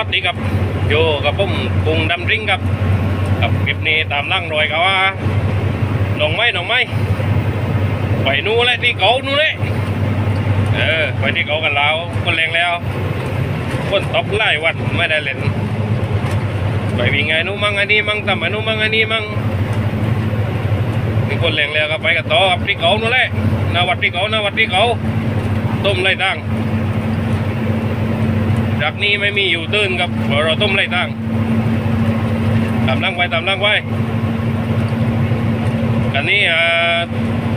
วัสดีครับอยู่กับผมกุ้งดำริงครับกับคลิปนี้ตามล่างรอยกับว่าหนองไม้หนองไม้ไปนู่นเลยที่เขานู่นเลยเออไปที่เขากันแล้วคนแรงแล้วคนตบไล่วันไม่ได้เล่นไปวิ่งไงนู้นมั่งอันนี้มั่งทำอันนู้นมั่งอันนี้มั่งมีคนแรงแล้วก็ไปกับต่อกับที่เขานู่นแหละหนาวัดที่เขานาวัดที่เขาต้มไล่ตั้ง จากนี้ไม่มีอยู่ตื้นครับเราต้มไรตั้งตามล่างไว้ตามล่างไว้กันนี้อ่า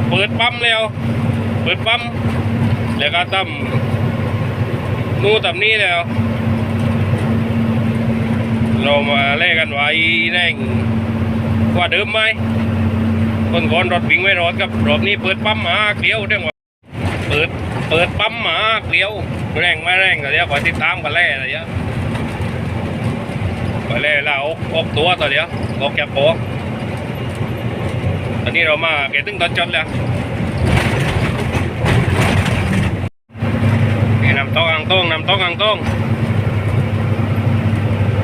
เปิดปั๊มแล้ว เปิดปั๊มแล้วก็ตั้มนู่ตับนี้แล้ว เรามาเล่กันไว้แรงกว่าเดิมไหมคนก่อนรถวิ่งไม่รอดครับรอบนี้เปิดปั๊มมาเกลียวเรื่องว่าเปิดเปิดปั๊มหมาเกลียว แรงไม่แรงก็เดี๋ยวคอยติดตามกันแล่อะไรเงี้ยไปแล่แล้วอกอกตัวตัวเดียวอกแกบโปตอนนี้เรามาเกตึงตอนจดแล้วนี่นำโต๊ะอังต้งนำโต๊ะอังต้ง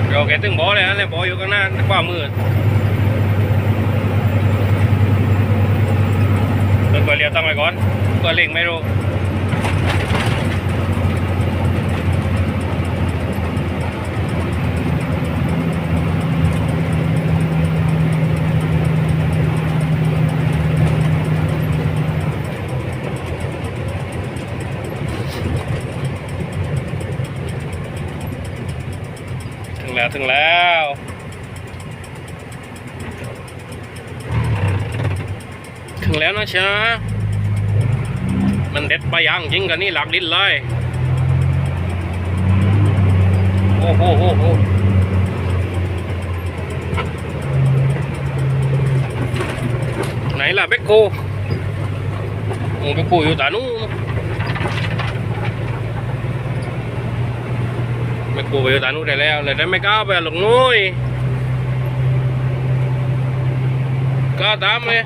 เราเกตึงบอเลยฮะเลยบออยู่ข้างหน้าขวามือเดินไปเรียวตั้งไว้ก่อนก็เล่งไม่รู้ ถึงแล้วถึงแล้วถึงแล้วนะชมันเด็ดไปยังจริงกันนี่หลักลิ้นเลย โอ้โหโอ้โหไหนล่ะเบคโคโอ้เบคโคอยู่ตานู้น ไม่ กลัวไปอยู่ตานู้นได้แล้วเลยแต่ไม่กล้าไปหลงนุ้ยกล้าตามเลย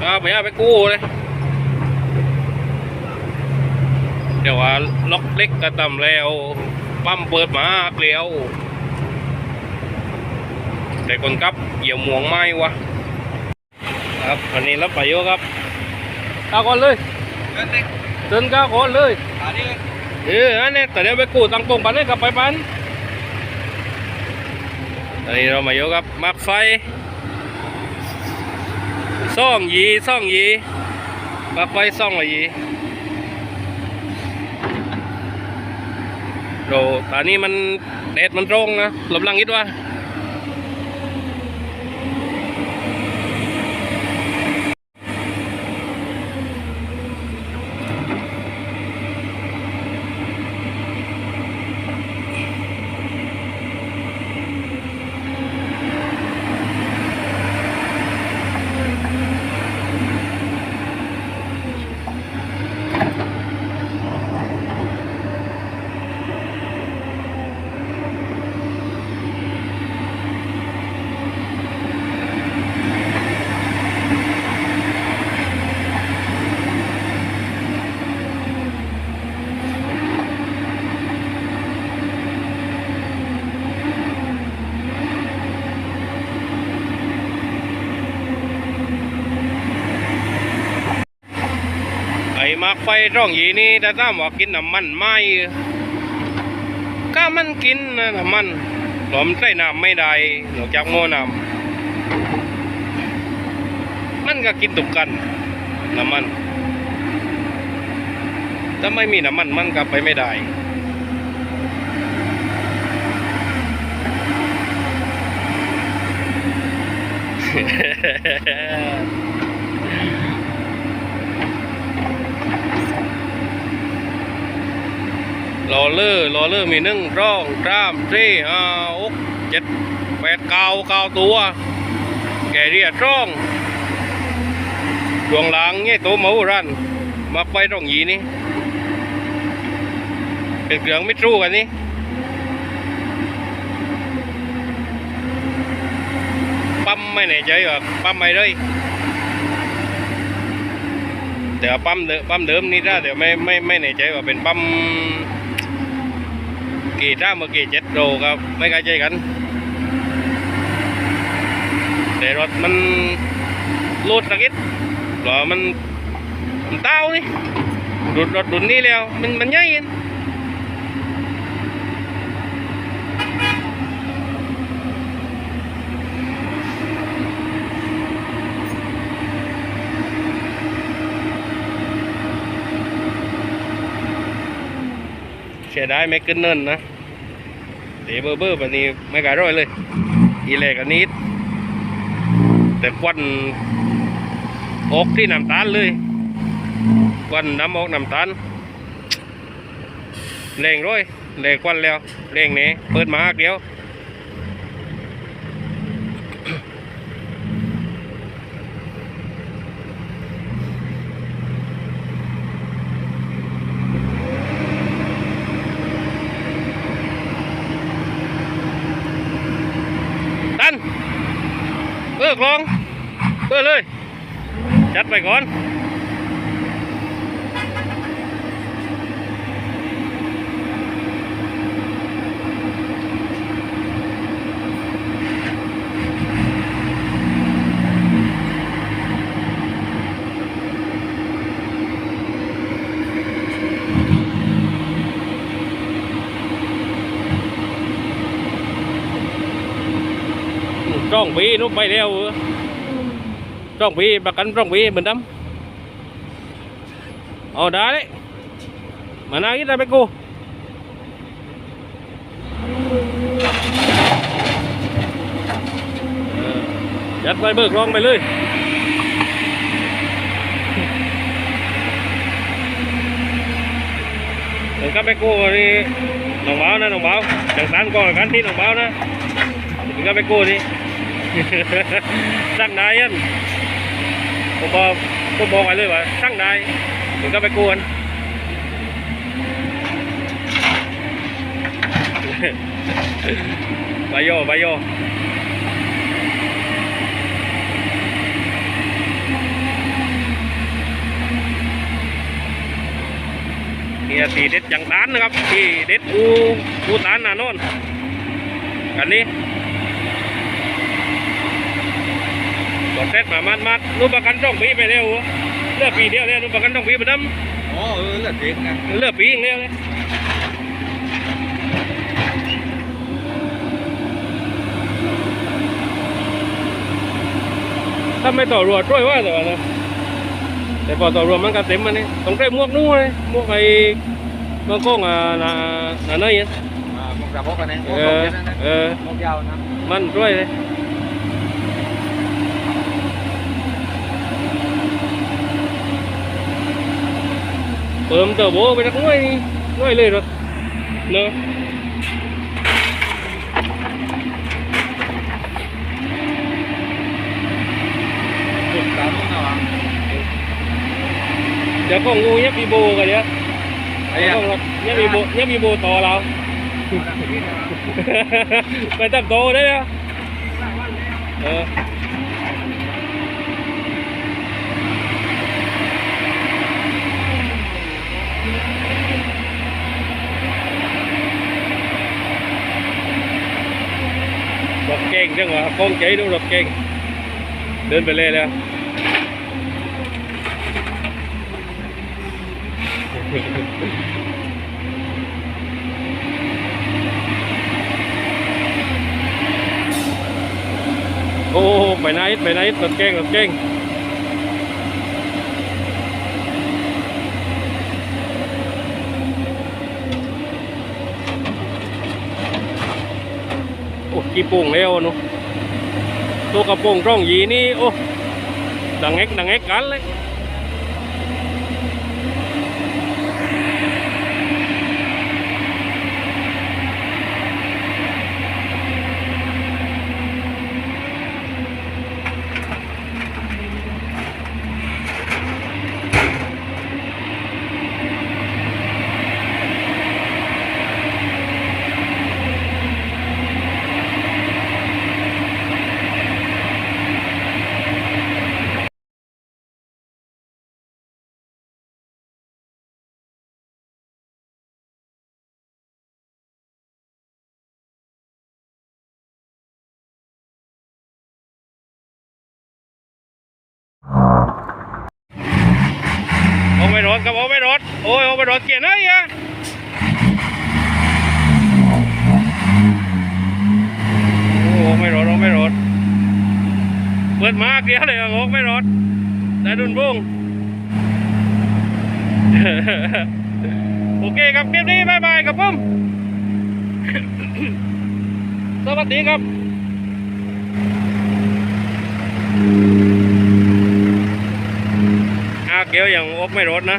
กล้าไปหาไปกู้เลยเดี๋ยวว่าล็อกเล็กกระตำแล้วปั๊มเปิดมาเกลียวแต่คนกับเหยี่ยวหมวงไม้วะครับวันนี้รับไปเยอะครับก้าวก่อนเลยเดินก้าวก่อนเลย เอออันนี้แต่เดี๋ยวไปกู้ตังตรงปันเลยกลับไปปันตอนนี้เรามายกับมักไฟซ่องยีซ่องยีมักไฟซ่องละยีโรตอนนี้มันแดดมันตรงนะหลบลังอิดว่า ไฟร่องยีนี่แต่ถ้ามว่ากินน้ำมันไหมก็มันกินน้ำมันหลอมใส่น้ำไม่ได้หนอกจากโม่น้ำมันก็กินตุกกันน้ำมัน ถ้าไม่มีน้ำมันมันก็ไปไม่ได้ รอเลอร์รอเลอร์มีหนึ่งร่องสามสี่ห้าหกเจ็ดแปดเก้าเก้าตัว แกเรียดร่องดวงหลังเนี่ยตัวหมูรันมักไปร่องหยีนี่ เป็นเครื่องมิตรูกันนี่ปั๊มไม่แน่ใจว่าปั๊มไม่เลยแต่ว่าปั๊มเดิมปั๊มเดิมนี่ถ้าเดี๋ยวไม่ไม่ไม่แน่ใจว่าเป็นปั๊ม กี่ถ้าเมื่อกี้เจ็ดโลครับ ไม่ใกลใจกันแต่รถมันรูดสักนิดหรอมันมันเต้านี่รถรถดุนนี่แล้ว มันมันใหญ่ สียดายไม่ขึ้นเนินนะเดี๋ยวเบอร์เบอร์แบบนี้ไม่กลร้อยเลย อีเลกอันนี้แต่ควันออกที่น้ำตาลเลยควันน้ำออกน้ำตาลแรงร้อยแรงควันแล้วแรงนี้เปิดมาหักเดียว ลิกลองเปิดเลยจัดไปก่อน จ้ องปีนู้นไปแล้วเอองปีประกันจ้องปีเหมือนเดิมเอาได้เลยมานากินได้ไปกูยัดไปเบิกลองไปเลยถึงกับไปกูนี่น้องเบานะน้องเบาจังสันก่อนกันที่น้องเบานะถึงกับไปกูนี่ สั่งนายอันผมบอกผมบอกไปเลยว่าสั่งนายถึงก็ไปกวนบายโยบายโยเนี่ยตีเด็ดอย่างตานนะครับที่เด็ดอูอูตานน่ะน่นกันนี้ กดเซ็ตมามันมัดรูปประกันต้องปีไปเร็วเหลือปีเดียวเลยรูปประกันต้องปีไปดอ๋อเออเลือดเด็กนะำเหลือปีอย่างเดียวเลยถ้าไม่ต่อรัวช่วยว่าแต่ว่านะแต่พอต่อรัวมันก็เต็มมันนี่ต้องใช้หมวกนู้นเลยหมวกไอ้เมื่อก้องอะน่ะน่ะเนยอะอ่าพวกกระบอกกันนะพวกเอตกอกันนะเออพวกยาวนะมันช่วยเลย เติมเตอร์โบไปสักน่วยนี่หน่วยเลยรถเนอะจุดสามนะวะเดี๋ยวก็งูเนี่ยมีโบกันเดี๋ยไอ้เดี๋ยวยังก็เนี่ยมีโบเนี่ยมีโบต่อเราไปตั้งโตได้แล้วเออรถเก่ งจังหวะคงใจดูรถเก่งเดินไปเลยแล้วโอ้ไปไหนไปไหนรถเก่งรถเก่ง กี่โป่งแล้วนุตัวกระโปรงร่องยีนี่โอ้ดังเอ็กดังเอ็กกันเลย รถครับโอ้ไม่รถโอ้ยโอ้ไม่รถเกียร์ไหนอะโอ้ไม่รถโอ้ไม่รถเปิดมาเกลียวเลยโอ้ไม่รถได้ดุนบุ้งโอเคครับคลิปนี้บายบายครับผมสวัสดีครับ เกียวอย่างอบไม่รถนะ